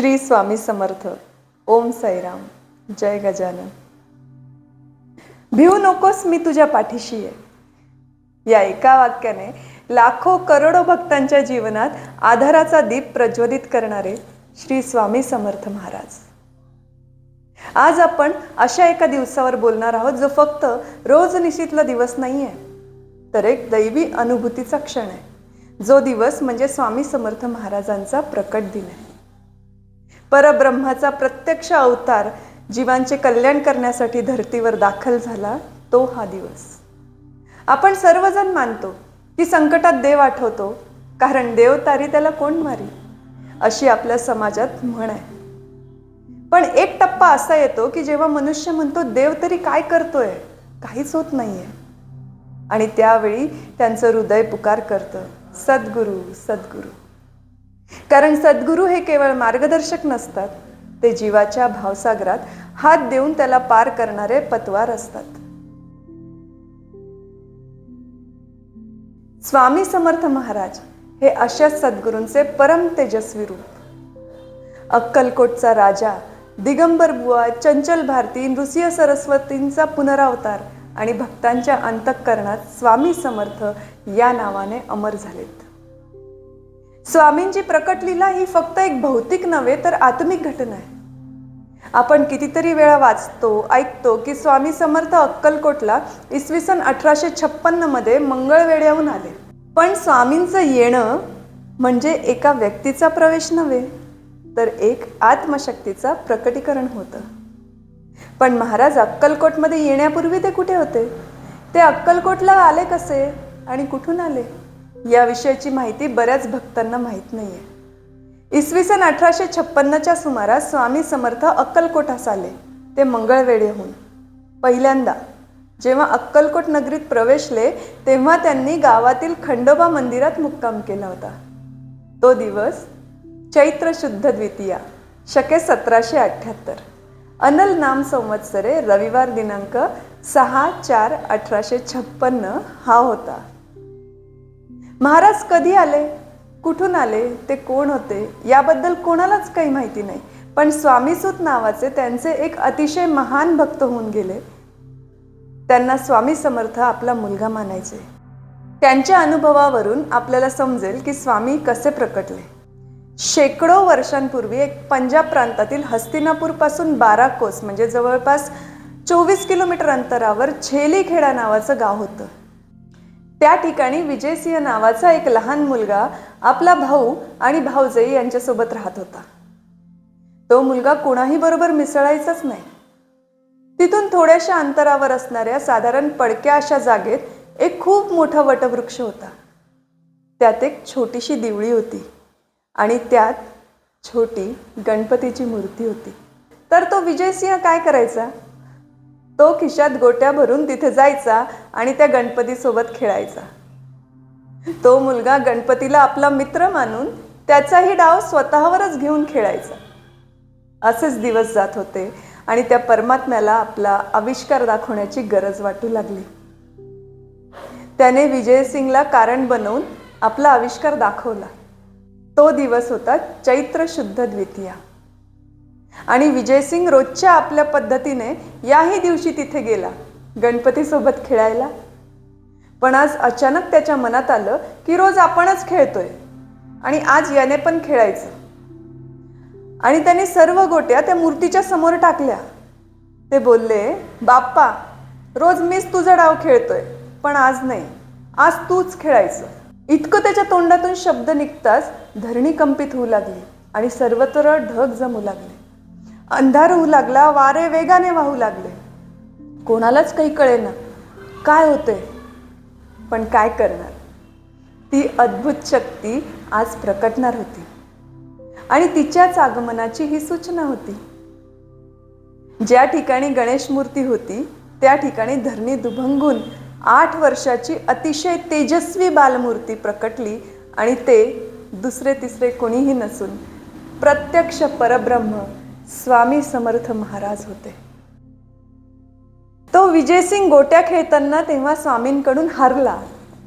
श्री स्वामी समर्थ. ओम साईराम. जय गजानन. भिवू नकोस मी तुझ्या पाठीशी आहे. या एका वाक्याने लाखो करोडो भक्तांच्या जीवनात आधाराचा दीप प्रज्वलित करणारे श्री स्वामी समर्थ महाराज. आज आपण अशा एका दिवसावर बोलणार आहोत जो फक्त रोज निशीतला दिवस नाही आहे तर एक दैवी अनुभूतीचा क्षण आहे. जो दिवस म्हणजे स्वामी समर्थ महाराजांचा प्रकट दिन आहे. परब्रह्माचा प्रत्यक्ष अवतार जीवांचे कल्याण करण्यासाठी धर्तीवर दाखल झाला तो हा दिवस. आपण सर्वजण मानतो की संकटात देव आठवतो कारण देव तारी त्याला कोण मारी? अशी आपल्या समाजात म्हण आहे. पण एक टप्पा असा येतो की जेव्हा मनुष्य म्हणतो देव तरी काय करतोय? काहीच होत नाहीये. आणि त्यावेळी त्यांचं हृदय पुकार करतं सद्गुरू सद्गुरू. कारण सद्गुरू हे केवळ मार्गदर्शक नसतात. ते जीवाच्या भावसागरात हात देऊन त्याला पार करणारे पतवार असतात. स्वामी समर्थ महाराज हे अशा सद्गुरूंचे परम तेजस्वी रूप. अक्कलकोटचा राजा दिगंबर बुवा चंचल भारती नृसिंह सरस्वतींचा पुनरावतार आणि भक्तांच्या अंतःकरणात स्वामी समर्थ या नावाने अमर झालेत. स्वामींची प्रकट लीला ही फक्त एक भौतिक नव्हे तर आत्मिक घटना आहे. आपण कितीतरी वेळा वाचतो ऐकतो की स्वामी समर्थ अक्कलकोटला इसवी सन अठराशे छप्पन्नमध्ये मंगळवेड्याहून आले. पण स्वामींचं येणं म्हणजे एका व्यक्तीचा प्रवेश नव्हे तर एक आत्मशक्तीचा प्रकटीकरण होतं. पण महाराज अक्कलकोटमध्ये येण्यापूर्वी ते कुठे होते? ते अक्कलकोटला आले कसे आणि कुठून आले? याविषयीची माहिती बऱ्याच भक्तांना माहीत नाही आहे इसवी सन अठराशे छप्पन्नच्या सुमारास स्वामी समर्थ अक्कलकोटास आले ते मंगळवेढेहून. पहिल्यांदा जेव्हा अक्कलकोट नगरीत प्रवेशले तेव्हा त्यांनी गावातील खंडोबा मंदिरात मुक्काम केला होता. तो दिवस चैत्र शुद्ध द्वितीया शके सतराशे अठ्ठ्याहत्तर अनल नाम संवत्सरे रविवार दिनांक सहा चार अठराशे छप्पन्न हा होता. महाराज कधी आले? कुठून आले? ते कोण होते? याबद्दल कोणालाच काही माहिती नाही. पण स्वामीसूत नावाचे त्यांचे एक अतिशय महान भक्त होऊन गेले. त्यांना स्वामी समर्थ आपला मुलगा मानायचे. त्यांच्या अनुभवावरून आपल्याला समजेल की स्वामी कसे प्रकटले. शेकडो वर्षांपूर्वी एक पंजाब प्रांतातील हस्तिनापूरपासून बारा कोस म्हणजे जवळपास चोवीस किलोमीटर अंतरावर छेलीखेडा नावाचं गाव होतं. त्या ठिकाणी विजयसिंह नावाचा एक लहान मुलगा आपला भाऊ आणि भाऊजई यांच्यासोबत राहत होता. तो मुलगा कोणाही बरोबर मिसळायचाच नाही. तिथून थोड्याशा अंतरावर असणाऱ्या साधारण पडक्या अशा जागेत एक खूप मोठा वटवृक्ष होता. त्यात एक छोटीशी दिवळी होती आणि त्यात छोटी गणपतीची मूर्ती होती. तर तो विजयसिंह काय करायचा? तो खिशात गोट्या भरून तिथे जायचा आणि त्या गणपतीसोबत खेळायचा. तो मुलगा गणपतीला आपला मित्र मानून त्याचाही डाव स्वतःवरच घेऊन खेळायचा. असेच दिवस जात होते आणि त्या परमात्म्याला आपला आविष्कार दाखवण्याची गरज वाटू लागली. त्याने विजयसिंगला कारण बनवून आपला आविष्कार दाखवला. तो दिवस होता चैत्र शुद्ध द्वितीया. आणि विजयसिंग रोजच्या आपल्या पद्धतीने याही दिवशी तिथे गेला गणपतीसोबत खेळायला. पण आज अचानक त्याच्या मनात आलं की रोज आपणच खेळतोय आणि आज याने पण खेळायचं. आणि त्याने सर्व गोट्या त्या मूर्तीच्या समोर टाकल्या. ते बोलले बाप्पा रोज मीच तुझा डाव खेळतोय पण आज नाही आज तूच खेळायचं. इतकं त्याच्या तोंडातून शब्द निघताच धरणी कंपित होऊ लागली आणि सर्वत्र ढग जमू लागले. अंधार होऊ लागला वारे वेगाने वाहू लागले. कोणालाच काही कळेना. काय होते पण काय करणार? ती अद्भुत शक्ती आज प्रकटणार होती. आणि तिच्याच आगमनाची ही सूचना होती. ज्या ठिकाणी गणेश मूर्ती होती त्या ठिकाणी धरणी दुभंगून आठ वर्षाची अतिशय तेजस्वी बालमूर्ती प्रकटली आणि ते दुसरे तिसरे कोणीही नसून प्रत्यक्ष परब्रह्म स्वामी समर्थ महाराज होते. तो विजयसिंग गोट्या खेळताना तेव्हा स्वामींकडून हरला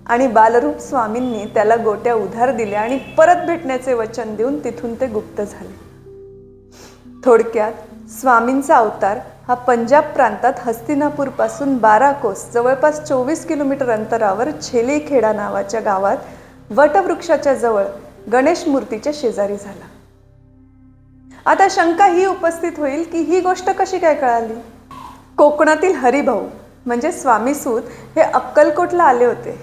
आणि बालरूप स्वामींनी त्याला गोट्या उधार दिल्या आणि परत भेटण्याचे वचन देऊन तिथून ते गुप्त झाले. थोडक्यात स्वामींचा अवतार हा पंजाब प्रांतात हस्तिनापूरपासून बारा कोस जवळपास चोवीस किलोमीटर अंतरावर छेलीखेडा नावाच्या गावात वटवृक्षाच्या जवळ गणेश मूर्तीच्या शेजारी झाला. आता शंका ही उपस्थित होईल की ही गोष्ट कशी काय कळाली? कोकणातील हरिभाऊ म्हणजे स्वामी सूत हे अक्कलकोटला आले होते.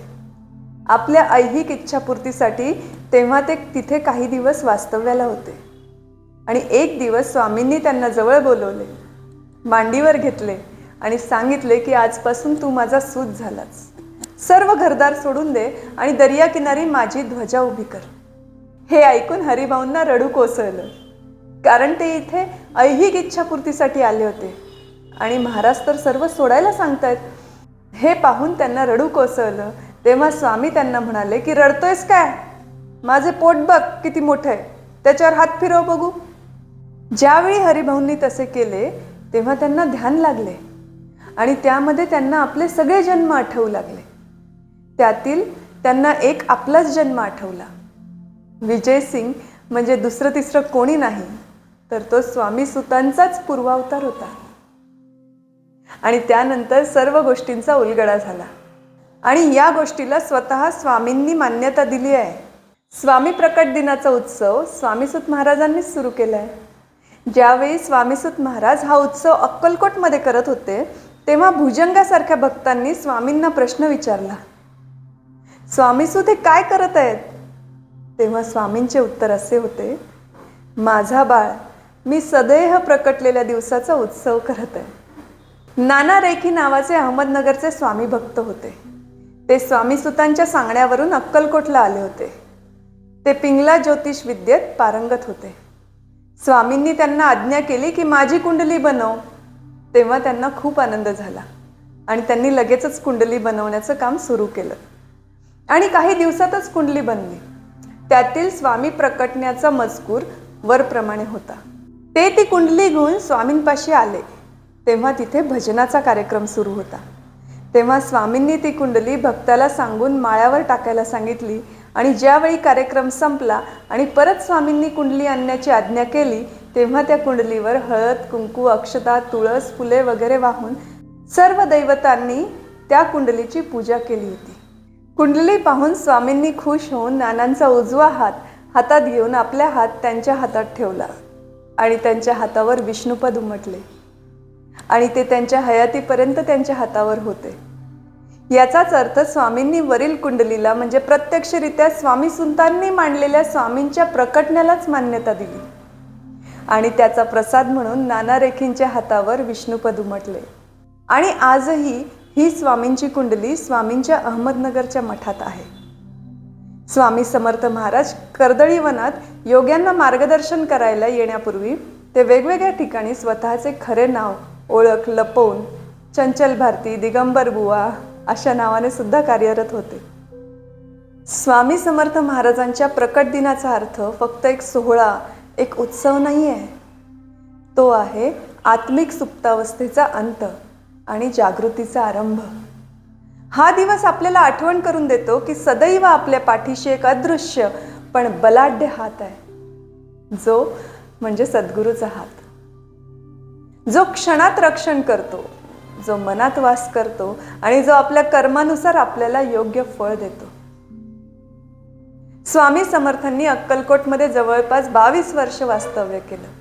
आपल्या ऐहिक इच्छापूर्तीसाठी तेव्हा ते तिथे काही दिवस वास्तव्याला होते. आणि एक दिवस स्वामींनी त्यांना जवळ बोलवले मांडीवर घेतले आणि सांगितले की आजपासून तू माझा सूत झालास. सर्व घरदार सोडून दे आणि दर्याकिनारी माझी ध्वजा उभी कर. हे ऐकून हरिभाऊंना रडू कोसळलं. कारण ते इथे ऐहिक इच्छापूर्तीसाठी आले होते. आणि महाराज तर सर्व सोडायला सांगतायत. हे पाहून त्यांना रडू कोसळलं. तेव्हा स्वामी त्यांना म्हणाले की रडतोयस काय? माझे पोट बघ किती मोठं आहे. त्याच्यावर हात फिरव बघू. ज्यावेळी हरिभाऊंनी तसे केले तेव्हा त्यांना ध्यान लागले. आणि त्यामध्ये त्यांना आपले सगळे जन्म आठवू लागले. त्यातील त्यांना एक आपलाच जन्म आठवला. विजय सिंग म्हणजे दुसरं तिसरं कोणी नाही. तर तो स्वामी सुतांचाच पूर्वावतार होता. आणि त्यानंतर सर्व गोष्टींचा उलगडा झाला. आणि या गोष्टीला स्वतः स्वामींनी मान्यता दिली आहे. स्वामी प्रकट दिनाचा उत्सव स्वामीसुत महाराजांनीच सुरू केला आहे ज्यावेळी स्वामीसुत महाराज हा उत्सव अक्कलकोटमध्ये करत होते तेव्हा भुजंगासारख्या भक्तांनी स्वामींना प्रश्न विचारला. स्वामीसुत हे काय करत आहेत? तेव्हा स्वामींचे उत्तर असे होते माझा बाळ मी सदैह प्रकटलेल्या दिवसाचा उत्सव करत आहे. नाना रेखी नावाचे अहमदनगरचे स्वामी भक्त होते. ते स्वामी सुतांच्या सांगण्यावरून अक्कलकोटला आले होते. ते पिंगला ज्योतिष विद्येत पारंगत होते. स्वामींनी त्यांना आज्ञा केली की माझी कुंडली बनव. तेव्हा त्यांना खूप आनंद झाला आणि त्यांनी लगेचच कुंडली बनवण्याचं काम सुरू केलं. आणि काही दिवसातच कुंडली बनली. त्यातील स्वामी प्रकटण्याचा मजकूर वरप्रमाणे होता. ते ती कुंडली घेऊन स्वामींपाशी आले. तेव्हा तिथे भजनाचा कार्यक्रम सुरू होता. तेव्हा स्वामींनी ती कुंडली भक्ताला सांगून माळ्यावर टाकायला सांगितली आणि ज्यावेळी कार्यक्रम संपला आणि परत स्वामींनी कुंडली आणण्याची आज्ञा केली तेव्हा त्या कुंडलीवर हळद कुंकू अक्षता तुळस फुले वगैरे वाहून सर्व दैवतांनी त्या कुंडलीची पूजा केली होती. कुंडली पाहून स्वामींनी खुश होऊन नानांचा उजवा हात हातात घेऊन आपल्या हात त्यांच्या हातात ठेवला. आणि त्यांच्या हातावर विष्णुपद उमटले. आणि ते त्यांच्या हयातीपर्यंत त्यांच्या हातावर होते. याचाच अर्थ स्वामींनी वरील कुंडलीला म्हणजे प्रत्यक्षरित्या स्वामी सुंतांनी मांडलेल्या स्वामींच्या प्रकटण्यालाच मान्यता दिली. आणि त्याचा प्रसाद म्हणून नाना रेखींच्या हातावर विष्णुपद उमटले. आणि आजही ही स्वामींची कुंडली स्वामींच्या अहमदनगरच्या मठात आहे. स्वामी समर्थ महाराज कर्दळी वनात योग्यांना मार्गदर्शन करायला येण्यापूर्वी ते वेगवेगळ्या ठिकाणी स्वतःचे खरे नाव ओळख लपवून चंचल भारती दिगंबर बुवा अशा नावाने सुद्धा कार्यरत होते. स्वामी समर्थ महाराजांच्या प्रकट दिनाचा अर्थ फक्त एक सोहळा एक उत्सव नाही आहे तो आहे आत्मिक सुप्तावस्थेचा अंत आणि जागृतीचा आरंभ. हा दिवस आपल्याला आठवण करून देतो की सदैव आपल्या पाठीशी एक अदृश्य पण बलाढ्य हात आहे. जो म्हणजे सद्गुरूचा हात. जो क्षणात रक्षण करतो जो मनात वास करतो आणि जो आपल्या कर्मानुसार आपल्याला योग्य फळ देतो. स्वामी समर्थांनी अक्कलकोटमध्ये जवळपास बावीस वर्ष वास्तव्य केलं.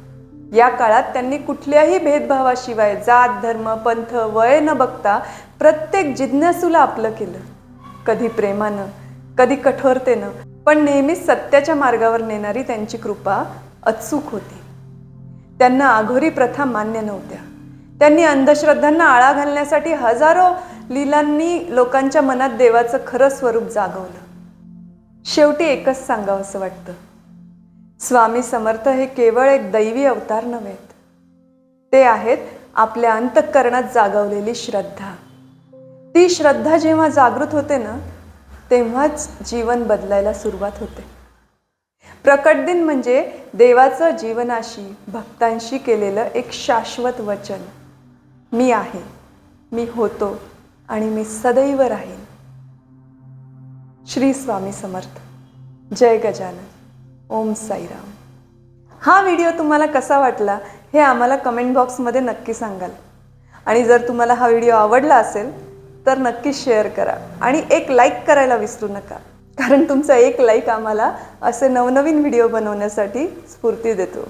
या काळात त्यांनी कुठल्याही भेदभावाशिवाय जात धर्म पंथ वय न बघता प्रत्येक जिज्ञासूला आपलं केलं. कधी प्रेमानं कधी कठोरतेनं पण नेहमीच सत्याच्या मार्गावर नेणारी त्यांची कृपा अचूक होती. त्यांना आघोरी प्रथा मान्य नव्हत्या. त्यांनी अंधश्रद्धांना आळा घालण्यासाठी हजारो लिलांनी लोकांच्या मनात देवाचं खरं स्वरूप जागवलं. शेवटी एकच सांगावं असं वाटतं. स्वामी समर्थ हे केवळ एक दैवी अवतार नव्हेत. ते आहेत आपल्या अंतःकरणात जागवलेली श्रद्धा. ती श्रद्धा जेव्हा जागृत होते ना तेव्हाच जीवन बदलायला सुरुवात होते. प्रकट दिन म्हणजे देवाचं जीवनाशी भक्तांशी केलेलं एक शाश्वत वचन. मी आहे मी होतो आणि मी सदैव राहीन. श्री स्वामी समर्थ. जय गजानन. ओम साईराम. हा व्हिडिओ तुम्हाला कसा वाटला हे आम्हाला कमेंट बॉक्समध्ये नक्की सांगाल. आणि जर तुम्हाला हा व्हिडिओ आवडला असेल तर नक्की शेअर करा आणि एक लाईक करायला विसरू नका. कारण तुमचा एक लाईक आम्हाला असे नवनवीन व्हिडिओ बनवण्यासाठी स्फूर्ती देतो.